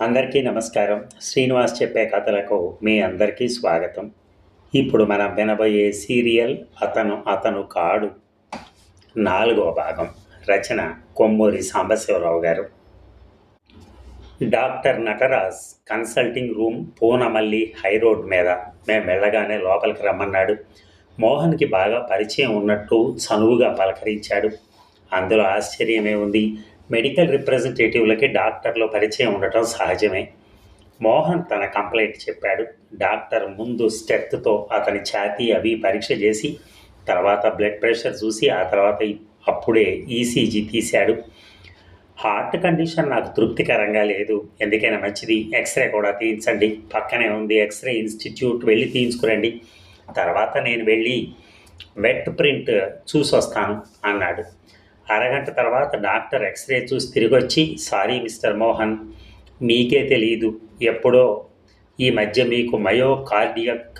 అందరికీ నమస్కారం. శ్రీనివాస్ చెప్పే కథలకు మీ అందరికీ స్వాగతం. ఇప్పుడు మనం వినబోయే సీరియల్ అతను అతను కాడు. నాలుగవ భాగం. రచన కొమ్మూరి సాంబశివరావు గారు. Doctor Nataraj consulting room Poonamallee high road మీద. మేము వెళ్ళగానే లోపలికి రమ్మన్నాడు. మోహన్కి బాగా పరిచయం ఉన్నట్టు చనువుగా పలకరించాడు. అందులో ఆశ్చర్యమే ఉంది. మెడికల్ రిప్రజెంటేటివ్లకి డాక్టర్లు పరిచయం ఉండటం సహజమే. మోహన్ తన కంప్లైంట్ చెప్పాడు. డాక్టర్ ముందు స్టెత్తో అతని ఛాతీ అవి పరీక్ష చేసి తర్వాత బ్లడ్ ప్రెషర్ చూసి ఆ తర్వాత అప్పుడే ఈసీజీ తీశాడు. హార్ట్ కండిషన్ నాకు తృప్తికరంగా లేదు. ఎందుకైనా మంచిది. ఎక్స్రే కూడా తీయించండి. పక్కనే ఉంది ఎక్స్రే ఇన్స్టిట్యూట్. వెళ్ళి తీయించుకురండి. తర్వాత నేను వెళ్ళి వెట్ ప్రింట్ చూసి వస్తాను అన్నాడు. అరగంట తర్వాత డాక్టర్ ఎక్స్రే చూసి తిరిగి వచ్చి సారీ మిస్టర్ మోహన్ మీకే తెలియదు ఎప్పుడో ఈ మధ్య మీకు మయో కార్డియక్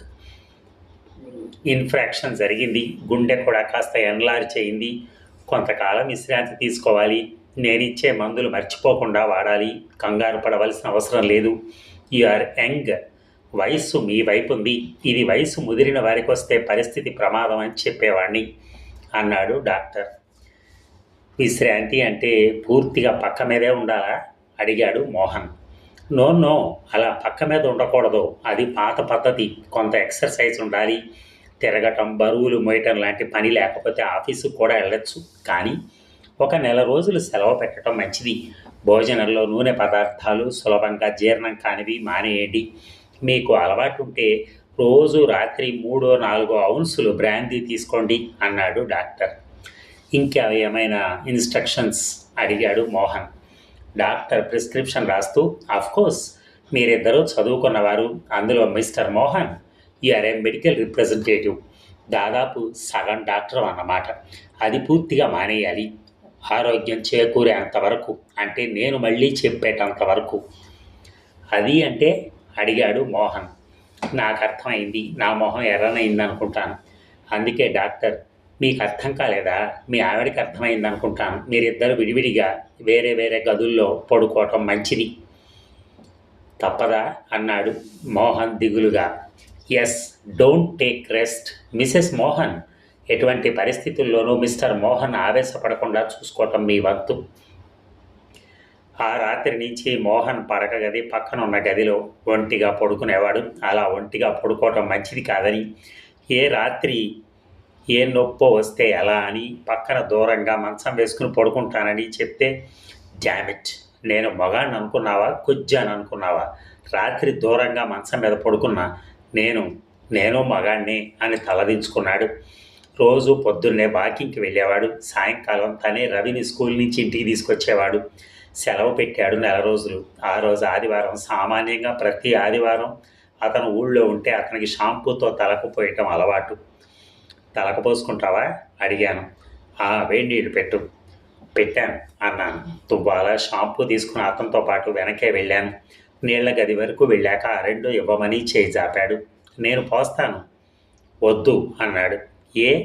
ఇన్ఫ్రాక్షన్ జరిగింది. గుండె కూడా కాస్త ఎన్లార్జ్ అయింది. కొంతకాలం విశ్రాంతి తీసుకోవాలి. నేను ఇచ్చే మందులు మర్చిపోకుండా వాడాలి. కంగారు పడవలసిన అవసరం లేదు. యు ఆర్ యంగ్ వయస్సు మీ వైపు ఉంది. ఇది వయసు ముదిరిన వారికి వస్తే పరిస్థితి ప్రమాదం అని చెప్పేవాడిని అన్నాడు డాక్టర్. విశ్రాంతి అంటే పూర్తిగా పక్క మీదే ఉండాలా? అడిగాడు మోహన్. నో నో అలా పక్క మీద ఉండకూడదు. అది పాత పద్ధతి. కొంత ఎక్సర్సైజ్ ఉండాలి. తిరగటం బరువులు మోయటం లాంటి పని లేకపోతే ఆఫీసుకు కూడా వెళ్ళొచ్చు. కానీ ఒక నెల రోజులు సెలవు పెట్టడం మంచిది. భోజనంలో నూనె పదార్థాలు సులభంగా జీర్ణం కానివి మానేయండి. మీకు అలవాటు ఉంటే రోజు రాత్రి మూడో నాలుగో ఔన్సులు బ్రాందీ తీసుకోండి అన్నాడు డాక్టర్. ఇంకా ఏమైనా ఇన్స్ట్రక్షన్స్ అడిగాడు మోహన్. డాక్టర్ ప్రిస్క్రిప్షన్ రాస్తూ కోర్స్ మీరిద్దరూ చదువుకున్నవారు అందులో mister Mohan you are a medical representative దాదాపు సగం డాక్టర్ అన్నమాట. అది పూర్తిగా మానేయాలి. ఆరోగ్యం చేకూరేంత వరకు అంటే నేను మళ్ళీ చెప్పేటంత వరకు. అది అంటే? అడిగాడు మోహన్. నాకు అర్థమైంది. నా మొహం ఎర్రనైంది అనుకుంటాను అందుకే డాక్టర్ మీకు అర్థం కాలేదా మీ ఆవిడకి అర్థమైంది అనుకుంటాను మీరిద్దరు విడివిడిగా వేరే వేరే గదుల్లో పడుకోవటం మంచిది. తప్పదా? అన్నాడు మోహన్ దిగులుగా. Yes don't take rest. Mrs Mohan ఎటువంటి పరిస్థితుల్లోనూ మిస్టర్ మోహన్ ఆవేశపడకుండా చూసుకోవటం మీ వంతు. ఆ రాత్రి నుంచి మోహన్ పడక గది పక్కన ఉన్న గదిలో ఒంటిగా పడుకునేవాడు. అలా ఒంటిగా పడుకోవటం మంచిది కాదని ఏ రాత్రి ఏ నొప్పో వస్తే ఎలా అని పక్కన దూరంగా మంచం వేసుకుని పడుకుంటానని చెప్తే డ్యామిట్ నేను మగాడిని అనుకున్నావా? కొజ్జాను అనుకున్నావా? రాత్రి దూరంగా మంచం మీద పడుకున్నా నేను నేను మగాణ్ణి అని తలదించుకున్నాడు రోజు పొద్దున్నే వాకింగ్కి వెళ్ళేవాడు. సాయంకాలం తనే రవిని స్కూల్ నుంచి ఇంటికి తీసుకొచ్చేవాడు. సెలవు పెట్టాడు నెల రోజులు. ఆ రోజు ఆదివారం సామాన్యంగా ప్రతి ఆదివారం అతను ఊళ్ళో ఉంటే అతనికి షాంపూతో తలకు పోయటం అలవాటు. తలకు పోసుకుంటావా అడిగాను. ఆ వేడి నీళ్ళు పెట్టు. పెట్టాను అన్నాను. తువ్వాల షాంపూ తీసుకుని అతనితో పాటు వెనకే వెళ్ళాను. నీళ్ళ గది వరకు వెళ్ళాక ఆ రెండు ఇవ్వమని చేయి జాపాడు. నేను పోస్తాను. వద్దు అన్నాడు. ఏ?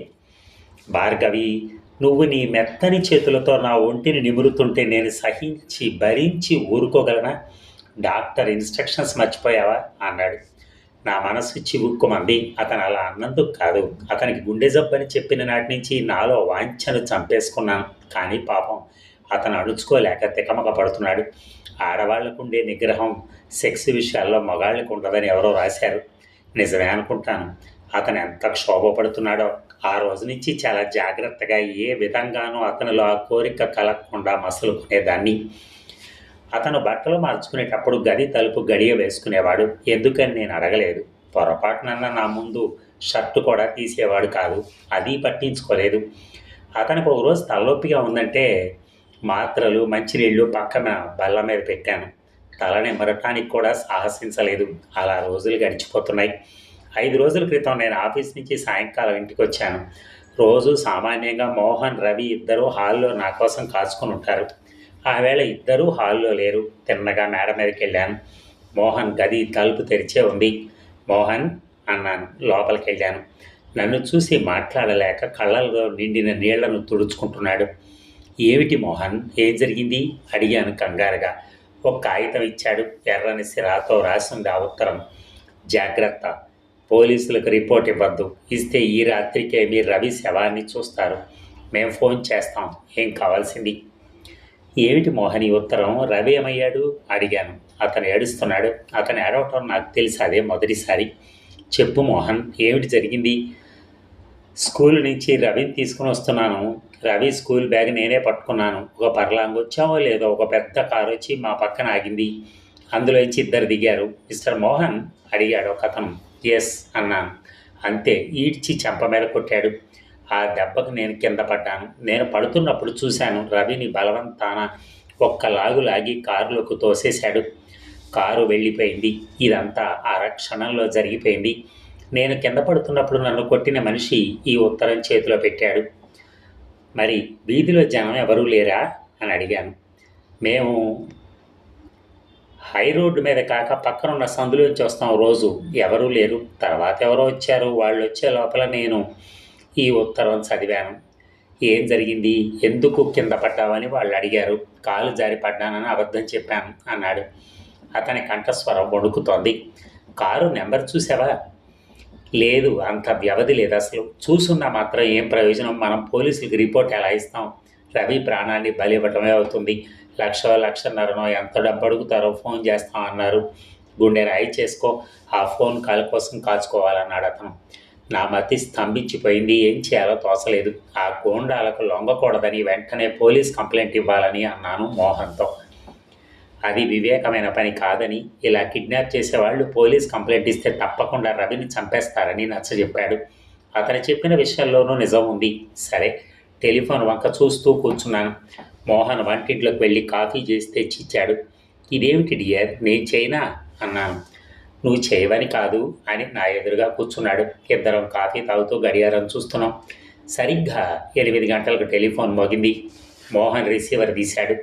భార్గవి నువ్వు నీ మెత్తని చేతులతో నా ఒంటిని నిమురుతుంటే నేను సహించి భరించి ఊరుకోగలనా? డాక్టర్ ఇన్స్ట్రక్షన్స్ మర్చిపోయావా? అన్నాడు. నా మనసు చివుక్కుమంది. అతను అలా అన్నందుకు కాదు. అతనికి గుండె జబ్బని చెప్పిన నాటి నుంచి నాలో వాంఛను చంపేసుకున్నాను. కానీ పాపం అతను అణుచుకోలేక తికమక పడుతున్నాడు. ఆడవాళ్ళకు ఉండే నిగ్రహం సెక్స్ విషయాల్లో మగాళ్ళకు ఉండదని ఎవరో రాశారు. నిజమే అనుకుంటాను. అతను ఎంత క్షోభపడుతున్నాడో. ఆ రోజు నుంచి చాలా జాగ్రత్తగా ఏ విధంగానూ అతనిలో ఆ కోరిక కలగకుండా మసలుకునేదాన్ని. అతను బట్టలు మార్చుకునేటప్పుడు గది తలుపు గడియ వేసుకునేవాడు. ఎందుకని నేను అడగలేదు. పొరపాటునన్న నా ముందు షర్టు కూడా తీసేవాడు కాదు. అది పట్టించుకోలేదు. అతనికి ఒక రోజు తలనొప్పిగా ఉందంటే మాత్రలు మంచినీళ్ళు పక్కన బల్ల మీద పెట్టాను. తల నిమ్మరటానికి కూడా సాహసించలేదు. అలా రోజులు గడిచిపోతున్నాయి. ఐదు రోజుల క్రితం నేను ఆఫీస్ నుంచి సాయంకాలం ఇంటికి వచ్చాను. రోజు సామాన్యంగా మోహన్ రవి ఇద్దరూ హాల్లో నా కోసం కాచుకుని ఉంటారు. ఆ వేళ ఇద్దరూ హాల్లో లేరు. తిన్నగా మేడ మీదకి వెళ్ళాను మోహన్ గది తలుపు తెరిచే ఉంది. మోహన్ అన్నాను. లోపలికి వెళ్ళాను నన్ను చూసి మాట్లాడలేక కళ్ళల్లో నిండిన నీళ్ళను తుడుచుకుంటున్నాడు. ఏమిటి మోహన్? ఏం జరిగింది? అడిగాను కంగారుగా. ఒక కాగితం ఇచ్చాడు. ఎర్రని సిరాతో రాసింది ఆ ఉత్తరం. జాగ్రత్త. పోలీసులకు రిపోర్ట్ ఇవ్వద్దు. ఇస్తే ఈ రాత్రికే మీరు రవి శవాన్ని చూస్తారు. మేము ఫోన్ చేస్తాం. ఏం కావాల్సింది? ఏమిటి మోహన్ ఈ ఉత్తరం? రవి ఏమయ్యాడు? అడిగాను. అతను ఏడుస్తున్నాడు. అతను ఏడవటం నాకు తెలుసు. అదే మొదటిసారి. చెప్పు మోహన్ ఏమిటి జరిగింది? స్కూల్ నుంచి రవిని తీసుకుని వస్తున్నాను. రవి స్కూల్ బ్యాగ్ నేనే పట్టుకున్నాను. ఒక పర్లాంగ్ వచ్చామో లేదో ఒక పెద్ద కారు వచ్చి మా పక్కన ఆగింది. అందులోంచి ఇద్దరు దిగారు. మిస్టర్ మోహన్ అడిగాడు ఒక అతను. ఎస్ అన్నాను. అంతే. ఈడ్చి చెంప మీద కొట్టాడు. ఆ దెబ్బకు నేను కింద పడ్డాను. నేను పడుతున్నప్పుడు చూశాను రవిని బలవంతాన ఒక్క లాగు లాగి కారులోకి తోసేశాడు. కారు వెళ్ళిపోయింది. ఇదంతా ఆ క్షణంలో జరిగిపోయింది. నేను కింద పడుతున్నప్పుడు నన్ను కొట్టిన మనిషి ఈ ఉత్తరం చేతిలో పెట్టాడు. మరి వీధిలో జనం ఎవరూ లేరా? అని అడిగాను. మేము హై రోడ్డు మీద కాక పక్కన ఉన్న సందులోంచి వస్తాం రోజు. ఎవరూ లేరు. తర్వాత ఎవరో వచ్చారు. వాళ్ళు వచ్చే లోపల నేను ఈ ఉత్తరం చదివాను. ఏం జరిగింది? ఎందుకు కింద పడ్డావని వాళ్ళు అడిగారు. కాలు జారి పడ్డానని అబద్ధం చెప్పాను అన్నాడు. అతని కంఠస్వరం వణుకుతోంది. కారు నెంబర్ చూసావా? లేదు అంత వ్యవధి లేదు అసలు. చూసున్నా మాత్రం ఏం ప్రయోజనం? మనం పోలీసులకు రిపోర్ట్ ఎలా ఇస్తాం? రవి ప్రాణాన్ని బలి ఇవ్వటమే అవుతుంది. లక్ష లక్షన్నరనో ఎంత డబ్బు అడుగుతారో ఫోన్ చేస్తాం అన్నారు. గుండె రాయి చేసుకో. ఆ ఫోన్ కాల్ కోసం కాచుకోవాలన్నాడు అతను. నా మతి స్తంభించిపోయింది. ఏం చేయాలో తోసలేదు ఆ గోండాలకు లొంగకూడదని వెంటనే పోలీస్ కంప్లైంట్ ఇవ్వాలని అన్నాను మోహన్తో. అది వివేకమైన పని కాదని ఇలా కిడ్నాప్ చేసేవాళ్ళు పోలీస్ కంప్లైంట్ ఇస్తే తప్పకుండా రవిని చంపేస్తారని నచ్చజెప్పాడు. అతను చెప్పిన విషయంలోనూ నిజం ఉంది. సరే టెలిఫోన్ వంక చూస్తూ కూర్చున్నాను. మోహన్ వంటింట్లోకి వెళ్ళి కాఫీ చేసి తెచ్చిచ్చాడు. ఇదేమిటి డియర్? నేను చైనా అన్నాను. నువ్వు చేయవని కాదు. అని నా ఎదురుగా కూర్చున్నాడు. ఇద్దరం కాఫీ తాగుతూ గడియారం చూస్తున్నాం. సరిగ్గా ఎనిమిది గంటలకు టెలిఫోన్ మోగింది. మోహన్ రిసీవర్ తీశాడు.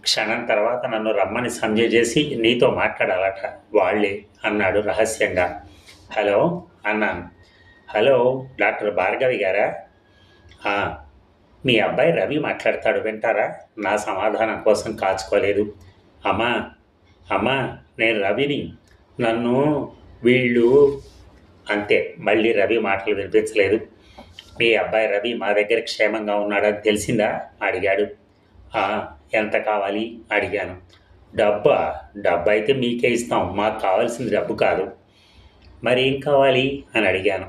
క్షణం తర్వాత నన్ను రమ్మని సంజయ్ చేసి నీతో మాట్లాడాలట. వాళ్ళే అన్నాడు రహస్యంగా. హలో అన్నాను. హలో డాక్టర్ భార్గవి గారా? మీ అబ్బాయి రవి మాట్లాడతాడు వింటారా? నా సమాధానం కోసం కాచుకోలేదు. అమ్మా అమ్మా నేను రవిని. నన్ను వీళ్ళు అంతే. మళ్ళీ రవి మాటలు వినిపించలేదు. మీ అబ్బాయి రవి మా దగ్గర క్షేమంగా ఉన్నాడని తెలిసిందా? అడిగాడు. ఎంత కావాలి? అడిగాను. డబ్బా? డబ్బు అయితే మీకే ఇస్తాం. మాకు కావాల్సిన డబ్బు కాదు. మరి ఏం కావాలి? అని అడిగాను.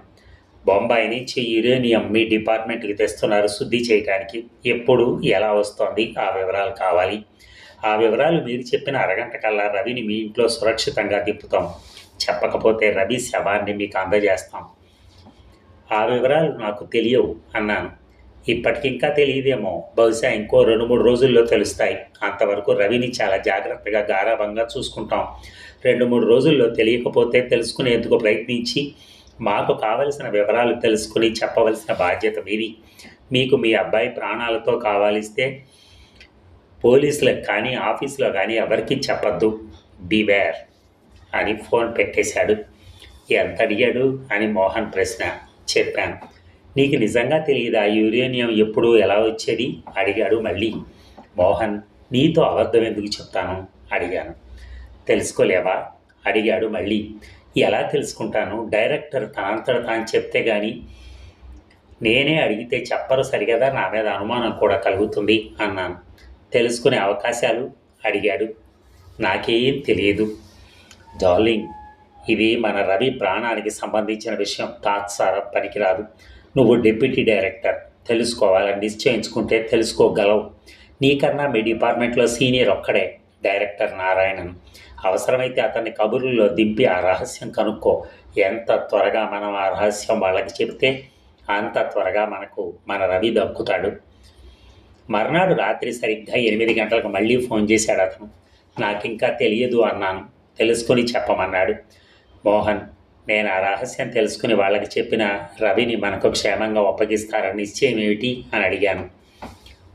బొంబాయి నుంచి యురేనియం మీ డిపార్ట్మెంట్కి తెస్తున్నారు శుద్ధి చేయడానికి ఎప్పుడు? ఎలా వస్తోంది? ఆ వివరాలు కావాలి. ఆ వివరాలు మీరు చెప్పిన అరగంట కల్లా రవిని మీ ఇంట్లో సురక్షితంగా తిప్పుతాం. చెప్పకపోతే రవి శవాన్ని మీకు అందజేస్తాం. ఆ వివరాలు నాకు తెలియవు అన్నాను. ఇప్పటికింకా తెలియదేమో. బహుశా ఇంకో రెండు మూడు రోజుల్లో తెలుస్తాయి. అంతవరకు రవిని చాలా జాగ్రత్తగా గారాభంగా చూసుకుంటాం. రెండు మూడు రోజుల్లో తెలియకపోతే తెలుసుకునేందుకు ప్రయత్నించి మాకు కావలసిన వివరాలు తెలుసుకుని చెప్పవలసిన బాధ్యత మీది. మీకు మీ అబ్బాయి ప్రాణాలతో కావాలిస్తే పోలీసులకు కానీ ఆఫీసులో కానీ ఎవరికి చెప్పద్దు. బీవేర్ అని ఫోన్ పెట్టేశాడు. ఎంత అడిగాడు అని మోహన్ ప్రశ్న చెప్పాను. నీకు నిజంగా తెలియదా? యురేనియం ఎప్పుడు ఎలా వచ్చేది? అడిగాడు మళ్ళీ. మోహన్ నీతో అబద్ధం ఎందుకు చెప్తాను? అడిగాను. తెలుసుకోలేవా? అడిగాడు మళ్ళీ. ఎలా తెలుసుకుంటాను? డైరెక్టర్ తనంతట తాను చెప్తే కానీ నేనే అడిగితే చెప్పరు సరిగదా? నా మీద అనుమానం కూడా కలుగుతుంది అన్నాను. తెలుసుకునే అవకాశాలు అడిగాడు. నాకేం తెలియదు. డార్లింగ్ ఇది మన రవి ప్రాణానికి సంబంధించిన విషయం తాత్సారం పనికిరాదు. నువ్వు డిప్యూటీ డైరెక్టర్ తెలుసుకోవాలని నిశ్చయించుకుంటే తెలుసుకోగలవు. నీకన్నా మీ డిపార్ట్మెంట్లో సీనియర్ ఒక్కడే డైరెక్టర్ నారాయణన్. అవసరమైతే అతన్ని కబుర్లలో దింపి ఆ రహస్యం కనుక్కో. ఎంత త్వరగా మనం ఆ రహస్యం వాళ్ళకి చెబితే అంత త్వరగా మనకు మన రవి దక్కుతాడు. మర్నాడు రాత్రి సరిగ్గా ఎనిమిది గంటలకు మళ్ళీ ఫోన్ చేశాడు అతను. ఇంకా తెలియదు అన్నాను. తెలుసుకొని చెప్పమన్నాడు. మోహన్ నేను ఆ రహస్యం తెలుసుకుని వాళ్ళకి చెప్పిన రవిని మనకు క్షేమంగా ఒప్పగిస్తారని నిశ్చయం ఏమిటి అని అడిగాను.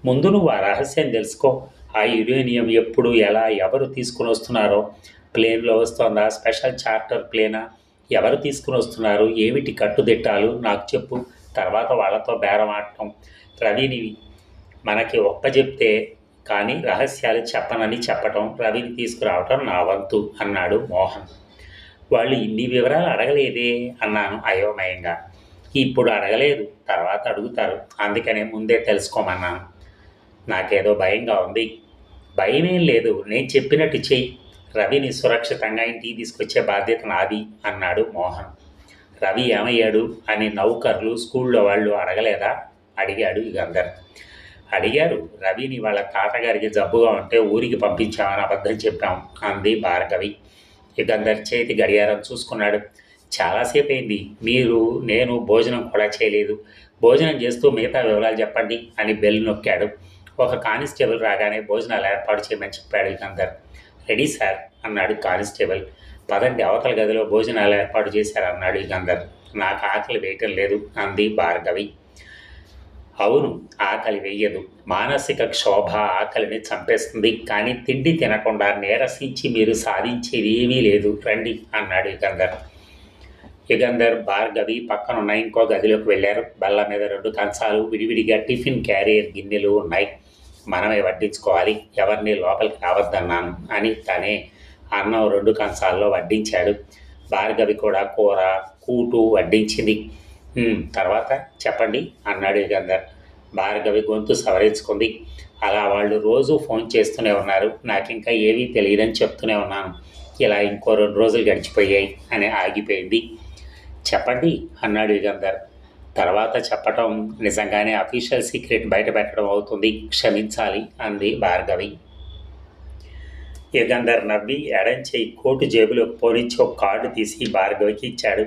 ముందు నువ్వు ఆ రహస్యం తెలుసుకో. ఆ యురేనియం ఎప్పుడు ఎలా ఎవరు తీసుకుని వస్తున్నారో ప్లేన్లో వస్తుందా స్పెషల్ చార్టర్ ప్లేనా ఎవరు తీసుకుని వస్తున్నారు ఏమిటి కట్టుదిట్టాలు నాకు చెప్పు. తర్వాత వాళ్ళతో బేరం ఆడటం రవిని మనకి ఒప్పజెప్తే కానీ రహస్యాలు చెప్పనని చెప్పటం రవిని తీసుకురావటం నా వంతు అన్నాడు మోహన్. వాళ్ళు ఇన్ని వివరాలు అడగలేదే అన్నాను అయోమయంగా. ఇప్పుడు అడగలేదు తర్వాత అడుగుతారు. అందుకనే ముందే తెలుసుకోమన్నాను. నాకేదో భయంగా ఉంది. భయమేం లేదు నేను చెప్పినట్టు చెయ్యి. రవిని సురక్షితంగా ఇంటికి తీసుకొచ్చే బాధ్యత నాది అన్నాడు మోహన్. రవి ఏమయ్యాడు అని నౌకర్లు స్కూల్లో వాళ్ళు అడగలేదా? అడిగాడు యుగంధర్ అడిగారు. రవిని వాళ్ళ తాతగారికి జబ్బుగా ఉంటే ఊరికి పంపించామని అబద్ధం చెప్పాం. అంది భార్గవి. యుగంధర్ చేతి గడియారం చూసుకున్నాడు. చాలాసేపు అయింది మీరు నేను భోజనం కూడా చేయలేదు. భోజనం చేస్తూ మిగతా వివరాలు చెప్పండి అని బెల్ నొక్కాడు. ఒక కానిస్టేబుల్ రాగానే భోజనాలు ఏర్పాటు చేయమని చెప్పాడు యుగంధర్ రెడీ సార్ అన్నాడు కానిస్టేబుల్. పదండి అవతల గదిలో భోజనాలు ఏర్పాటు చేశారు అన్నాడు యుగంధర్ నాకు ఆకలి వేయటం లేదు అంది భార్గవి. అవును ఆకలి వెయ్యదు మానసిక క్షోభ ఆకలిని చంపేస్తుంది. కానీ తిండి తినకుండా నీరసించి మీరు సాధించేది ఏమీ లేదు. రండి అన్నాడు యుగంధర్. యుగంధర్ భార్గవి పక్కనున్న ఇంకో గదిలోకి వెళ్ళారు. బల్ల మీద రెండు కంచాలు విడివిడిగా టిఫిన్ క్యారియర్ గిన్నెలు ఉన్నాయి. మనమే వడ్డించుకోవాలి. ఎవరిని లోపలికి రావద్దన్నాను అని తనే అన్నం రెండు కంచాల్లో వడ్డించాడు. భార్గవి కూడా కూర కూటు వడ్డించింది. తర్వాత చెప్పండి అన్నాడు యుగంధర్. భార్గవి గొంతు సవరించుకుంది. అలా వాళ్ళు రోజు ఫోన్ చేస్తూనే ఉన్నారు. నాకు ఇంకా ఏమీ తెలియదని చెప్తూనే ఉన్నాను. ఇలా ఇంకో రెండు రోజులు గడిచిపోయాయి అని ఆగిపోయింది. చెప్పండి అన్నాడు యుగంధర్. తర్వాత చెప్పటం నిజంగానే అఫీషియల్ సీక్రెట్ బయట పెట్టడం అవుతుంది. క్షమించాలి అంది భార్గవి. యుగంధర్ నవ్వి ఎడంచేయి కోటు జేబులోకి పోనిచ్చి ఒక కార్డు తీసి భార్గవికి ఇచ్చాడు.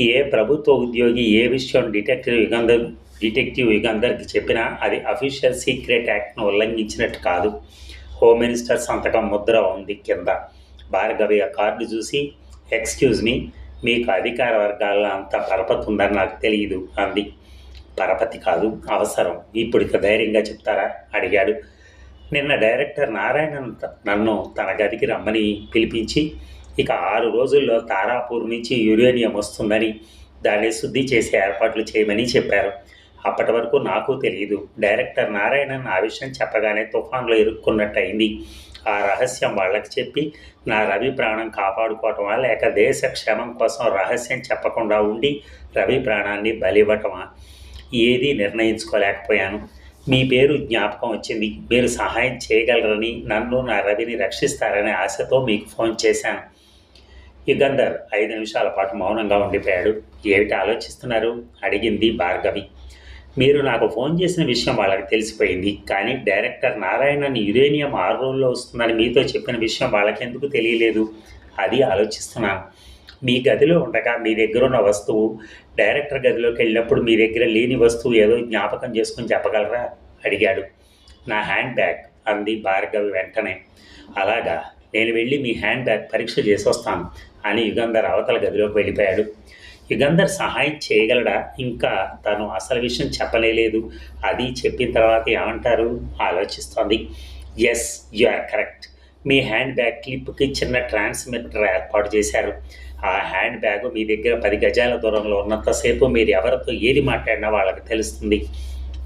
ఏ ప్రభుత్వ ఉద్యోగి ఏ విషయం డిటెక్టివ్ యుగంధర్ డిటెక్టివ్ యుగంధర్కి చెప్పినా అది అఫీషియల్ సీక్రెట్ యాక్ట్ను ఉల్లంఘించినట్టు కాదు. హోమ్ మినిస్టర్ సంతకం ముద్ర ఉంది కింద. భార్గవి ఆ కార్డు చూసి ఎక్స్క్యూజ్ మీ మీకు అధికార వర్గాల్లో అంత పరపతి ఉందని నాకు తెలియదు అంది. పరపతి కాదు అవసరం. ఇప్పుడు ఇక ధైర్యంగా చెప్తారా? అడిగాడు. నిన్న డైరెక్టర్ నారాయణ నన్ను తన గదికి రమ్మని పిలిపించి ఇక ఆరు రోజుల్లో తారాపూర్ నుంచి యురేనియం వస్తుందని దాన్ని శుద్ధి చేసే ఏర్పాట్లు చేయమని చెప్పారు. అప్పటి వరకు నాకు తెలియదు డైరెక్టర్ నారాయణన్ ఆ విషయం చెప్పగానే తుఫాన్లో ఇరుక్కున్నట్టు అయింది ఆ రహస్యం వాళ్ళకి చెప్పి నా రవి ప్రాణం కాపాడుకోవటమా లేక దేశ క్షేమం కోసం రహస్యం చెప్పకుండా ఉండి రవి ప్రాణాన్ని బలివ్వటమా? ఏదీ నిర్ణయించుకోలేకపోయాను. మీ పేరు జ్ఞాపకం వచ్చింది. మీరు సహాయం చేయగలరని నన్ను నా రవిని రక్షిస్తారనే ఆశతో మీకు ఫోన్ చేశాను. యుగంధర్ ఐదు నిమిషాల పాటు మౌనంగా ఉండిపోయాడు. ఏమిటి ఆలోచిస్తున్నారు? అడిగింది భార్గవి. మీరు నాకు ఫోన్ చేసిన విషయం వాళ్ళకి తెలిసిపోయింది. కానీ డైరెక్టర్ నారాయణన్ యురేనియం ఆరు రోజుల్లో వస్తుందని మీతో చెప్పిన విషయం వాళ్ళకెందుకు తెలియలేదు? అది ఆలోచిస్తున్నాను మీ గదిలో ఉండగా మీ దగ్గర ఉన్న వస్తువు డైరెక్టర్ గదిలోకి వెళ్ళినప్పుడు మీ దగ్గర లేని వస్తువు ఏదో జ్ఞాపకం చేసుకుని చెప్పగలరా? అడిగాడు. నా హ్యాండ్ బ్యాగ్ అంది భార్గవి వెంటనే. అలాగా? నేను వెళ్ళి మీ హ్యాండ్ బ్యాగ్ పరీక్ష చేసి వస్తాను అని యుగంధర్ అవతల గదిలోకి వెళ్ళిపోయాడు. యుగంధర్ సహాయం చేయగలడా? ఇంకా తను అసలు విషయం చెప్పలేదు అది చెప్పిన తర్వాత ఏమంటారు? ఆలోచిస్తోంది. Yes you are correct. Me hand bag క్లిప్కి చిన్న ట్రాన్స్మిటర్ ఏర్పాటు చేశారు. ఆ హ్యాండ్ బ్యాగ్ మీ దగ్గర పది గజాల దూరంలో ఉన్నంతసేపు మీరు ఎవరితో ఏది మాట్లాడినా వాళ్ళకి తెలుస్తుంది.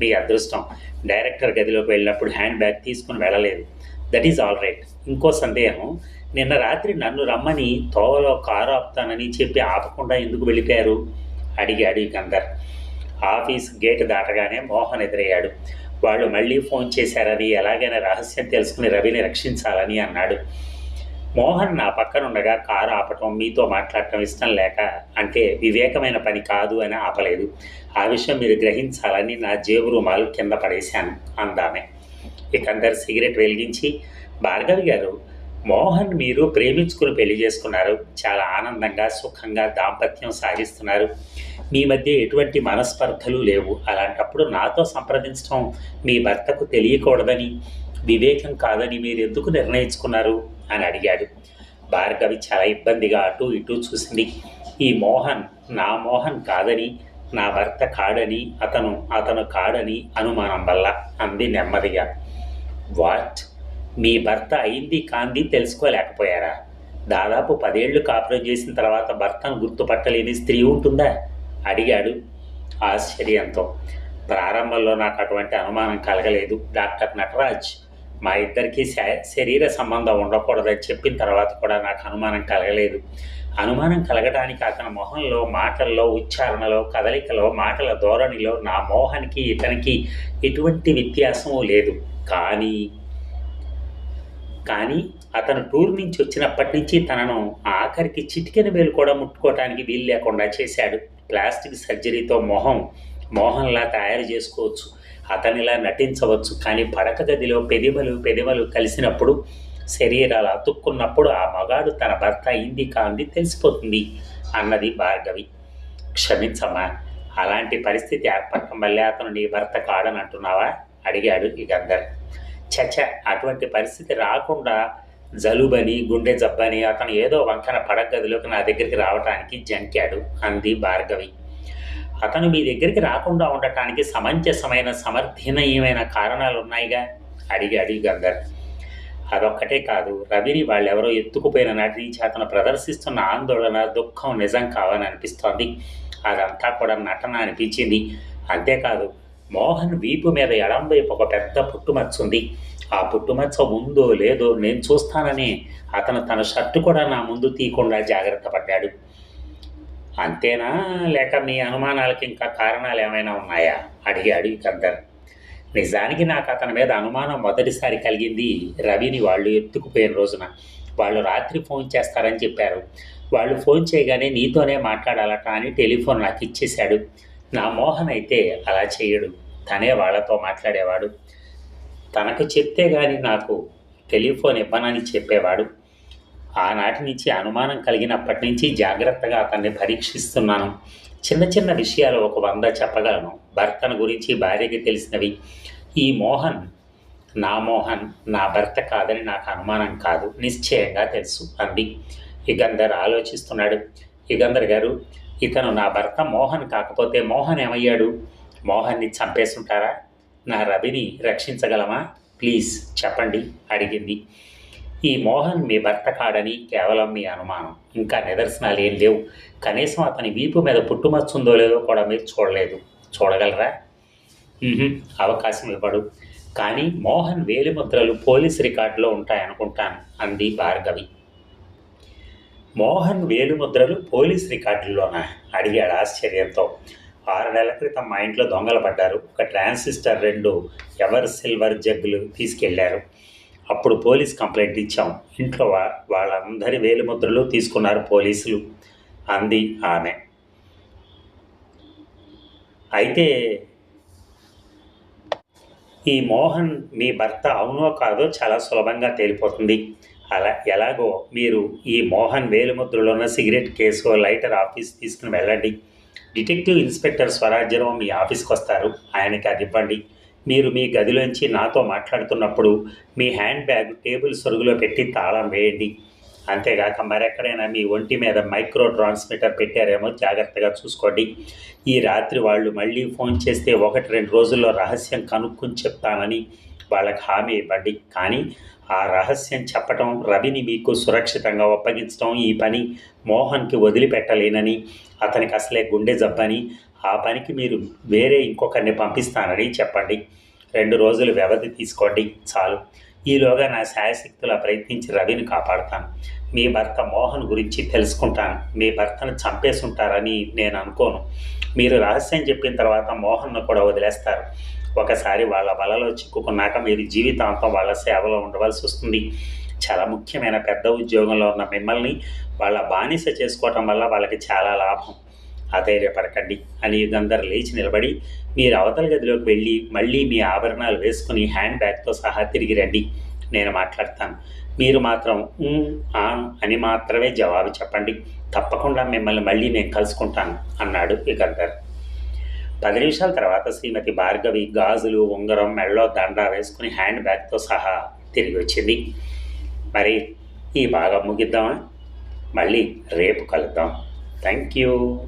మీ అదృష్టం. డైరెక్టర్ గదిలోకి వెళ్ళినప్పుడు హ్యాండ్ బ్యాగ్ తీసుకుని వెళ్ళలేదు. దట్ ఈజ్ ఆల్ రైట్ ఇంకో సందేహం నిన్న రాత్రి నన్ను రమ్మని తోవలో కారు ఆపుతానని చెప్పి ఆపకుండా ఎందుకు వెళ్ళిపోయారు? అడిగాడు గంధర్ ఆఫీస్ గేట్ దాటగానే మోహన్ ఎదురయ్యాడు. వాళ్ళు మళ్ళీ ఫోన్ చేశారని ఎలాగైనా రహస్యం తెలుసుకుని రవిని రక్షించాలని అన్నాడు. మోహన్ నా పక్కనుండగా కారు ఆపటం మీతో మాట్లాడటం ఇష్టం లేక అంటే వివేకమైన పని కాదు అని ఆపలేదు. ఆ విషయం మీరు గ్రహించాలని నా జేబు రుమాలు కింద పడేశాను అందామే. ఇక అందరు సిగరెట్ వెలిగించి భార్గవి గారు మోహన్ మీరు ప్రేమించుకుని పెళ్ళి చేసుకున్నారు. చాలా ఆనందంగా సుఖంగా దాంపత్యం సాగిస్తున్నారు. మీ మధ్య ఎటువంటి మనస్పర్ధలు లేవు. అలాంటప్పుడు నాతో సంప్రదించడం మీ భర్తకు తెలియకూడదని వివేకం కాదని మీరు ఎందుకు నిర్ణయించుకున్నారు? అని అడిగాడు. భార్గవి చాలా ఇబ్బందిగా అటు ఇటు చూసింది. ఈ మోహన్ నా మోహన్ కాదని నా భర్త కాడని అతను అతను కాడని అనుమానం వల్ల అంది నెమ్మదిగా. వాట్? మీ భర్త అయింది కాంది తెలుసుకోలేకపోయారా? దాదాపు పదేళ్ళు కాపురం చేసిన తర్వాత భర్తను గుర్తుపట్టలేని స్త్రీ ఉంటుందా? అడిగాడు. ఆశ్చర్యంతో. ప్రారంభంలో నాకు అటువంటి అనుమానం కలగలేదు డాక్టర్ నటరాజ్. మా ఇద్దరికి శరీర సంబంధం ఉండకూడదని చెప్పిన తర్వాత కూడా నాకు అనుమానం కలగలేదు. అనుమానం కలగడానికి అతని మొహంలో మాటల్లో ఉచ్చారణలో కదలికలో మాటల ధోరణిలో నా మోహన్కి ఇతనికి ఎటువంటి వ్యత్యాసము లేదు. కానీ కానీ అతను టూర్ నుంచి వచ్చినప్పటి నుంచి తనను ఆఖరికి చిటికెన వేలు కూడా ముట్టుకోవటానికి వీలు లేకుండా చేశాడు. ప్లాస్టిక్ సర్జరీతో మొహం మోహన్లా తయారు చేసుకోవచ్చు. అతనిలా నటించవచ్చు. కానీ పడక గదిలో పెదిమలు పెదిమలు కలిసినప్పుడు శరీరాలు అతుక్కున్నప్పుడు ఆ మగాడు తన భర్త అయింది కాంది తెలిసిపోతుంది అన్నది భార్గవి. క్షమించమ్మా అలాంటి పరిస్థితి ఏర్పడటం వల్లే అతను నీ భర్త కాడని అంటున్నావా అడిగాడు ఇగందర్ చచ అటువంటి పరిస్థితి రాకుండా జలుబని గుండె జబ్బని అతను ఏదో వంకన పడగదిలోకి నా దగ్గరికి రావటానికి జంకాడు అంది భార్గవి. అతను మీ దగ్గరికి రాకుండా ఉండటానికి సమంజసమైన సమర్థనీయమైన కారణాలు ఉన్నాయిగా అడిగాడు గంధర్. అదొక్కటే కాదు రవిని వాళ్ళెవరో ఎత్తుకుపోయిన నాటి నుంచి అతను ప్రదర్శిస్తున్న ఆందోళన దుఃఖం నిజం కావని అనిపిస్తోంది అదంతా కూడా నటన అనిపించింది. అంతేకాదు మోహన్ వీపు మీద ఎడంవైపు ఒక పెద్ద పుట్టుమచ్చ ఉంది ఆ పుట్టుమచ్చ ఉందో లేదో నేను చూస్తానని అతను తన షర్టు కూడా నా ముందు తీయకుండా జాగ్రత్త పడ్డాడు. అంతేనా? లేక మీ అనుమానాలకి ఇంకా కారణాలు ఏమైనా ఉన్నాయా? అడిగాడు గంధర్ నిజానికి నాకు అతని మీద అనుమానం మొదటిసారి కలిగింది రవిని వాళ్ళు ఎత్తుకుపోయిన రోజున. వాళ్ళు రాత్రి ఫోన్ చేస్తారని చెప్పారు. వాళ్ళు ఫోన్ చేయగానే నీతోనే మాట్లాడాలట అని టెలిఫోన్ నాకు ఇచ్చేశాడు. నా మోహన్ అయితే అలా చేయడు. తనే వాళ్ళతో మాట్లాడేవాడు. తనకు చెప్తే గాని నాకు టెలిఫోన్ ఇవ్వనని చెప్పేవాడు. ఆనాటి నుంచి అనుమానం కలిగినప్పటి నుంచి జాగ్రత్తగా అతన్ని పరీక్షిస్తున్నాను. చిన్న చిన్న విషయాలు ఒక వంద చెప్పగలను. భర్తను గురించి భార్యకి తెలిసినవి. ఈ మోహన్ నా మోహన్ నా భర్త కాదని నాకు అనుమానం కాదు. నిశ్చయంగా తెలుసు అంది. యుగంధర్ ఆలోచిస్తున్నాడు. యుగంధర్ గారు ఇతను నా భర్త మోహన్ కాకపోతే మోహన్ ఏమయ్యాడు? మోహన్ని చంపేస్తుంటారా నా రవిని రక్షించగలమా? ప్లీజ్ చెప్పండి అడిగింది. ఈ మోహన్ మీ భర్త కాడని కేవలం మీ అనుమానం. ఇంకా నిదర్శనాలు ఏం లేవు. కనీసం అతని వీపు మీద పుట్టుమచ్చుందో లేదో కూడా మీరు చూడలేదు. చూడగలరా? అవకాశం ఇవ్వడు. కానీ మోహన్ వేలిముద్రలు పోలీస్ రికార్డులో ఉంటాయనుకుంటాను అంది భార్గవి. మోహన్ వేలిముద్రలు పోలీస్ రికార్డుల్లోనా? అడిగాడు ఆశ్చర్యంతో. ఆరు నెలల క్రితం మా ఇంట్లో దొంగలు పడ్డారు. ఒక ట్రాన్సిస్టర్ రెండు ఎవర్ సిల్వర్ జగ్గులు తీసుకెళ్ళారు. అప్పుడు పోలీస్ కంప్లైంట్ ఇచ్చాం. ఇంట్లో వా- వాళ్ళందరి వేలిముద్రలు తీసుకున్నారు పోలీసులు అంది ఆమె. అయితే ఈ మోహన్ మీ భర్త అవునో కాదో చాలా సులభంగా తేలిపోతుంది. అలా ఎలాగో మీరు ఈ మోహన్ వేలుముద్రలో ఉన్న సిగరెట్ కేసు లైటర్ ఆఫీస్ తీసుకుని వెళ్ళండి. డిటెక్టివ్ ఇన్స్పెక్టర్ స్వరాజ్యరావు మీ ఆఫీస్కి వస్తారు. ఆయనకి అది ఇవ్వండి. మీరు మీ గదిలోంచి నాతో మాట్లాడుతున్నప్పుడు మీ హ్యాండ్ బ్యాగ్ టేబుల్ సొరుగులో పెట్టి తాళం వేయండి. అంతేగాక మరెక్కడైనా మీ ఒంటి మీద మైక్రో ట్రాన్స్మిటర్ పెట్టారేమో జాగ్రత్తగా చూసుకోండి. ఈ రాత్రి వాళ్ళు మళ్ళీ ఫోన్ చేస్తే ఒకటి రెండు రోజుల్లో రహస్యం కనుక్కుని చెప్తానని వాళ్ళకి హామీ ఇవ్వండి కానీ ఆ రహస్యం చెప్పటం రవిని మీకు సురక్షితంగా అప్పగించడం ఈ పని మోహన్కి వదిలిపెట్టలేనని అతనికి అసలే గుండె జబ్బని ఆ పనికి మీరు వేరే ఇంకొకరిని పంపిస్తానని చెప్పండి. రెండు రోజులు వ్యవధి తీసుకోండి. చాలు. ఈలోగా నా శాయశక్తులా ప్రయత్నించి రవిని కాపాడతాను. మీ భర్త మోహన్ గురించి తెలుసుకుంటాను. మీ భర్తను చంపేసుంటారని నేను అనుకోను. మీరు రహస్యం చెప్పిన తర్వాత మోహన్ను కూడా వదిలేస్తారు. ఒకసారి వాళ్ళ వలలో చిక్కుకున్నాక మీరు జీవితాంతం వాళ్ళ సేవలో ఉండవలసి వస్తుంది. చాలా ముఖ్యమైన పెద్ద ఉద్యోగంలో ఉన్న మిమ్మల్ని వాళ్ళ బానిస చేసుకోవటం వల్ల వాళ్ళకి చాలా లాభం. అధైర్యపడకండి. అని యుగంధర్ లేచి నిలబడి మీరు అవతల గదిలోకి వెళ్ళి మళ్ళీ మీ ఆభరణాలు వేసుకుని హ్యాండ్ బ్యాగ్తో సహా తిరిగి రండి. నేను మాట్లాడతాను. మీరు మాత్రం ఆ" అని మాత్రమే జవాబు చెప్పండి. తప్పకుండా మిమ్మల్ని మళ్ళీ నేను కలుసుకుంటాను అన్నాడు యుగంధర్. పది నిమిషాల తర్వాత శ్రీమతి భార్గవి గాజులు ఉంగరం మెళ్ళో దండ వేసుకుని హ్యాండ్ బ్యాగ్తో సహా తిరిగి వచ్చింది. మరి ఈ భాగం ముగిద్దామా? మళ్ళీ రేపు కలుద్దాం. Thank you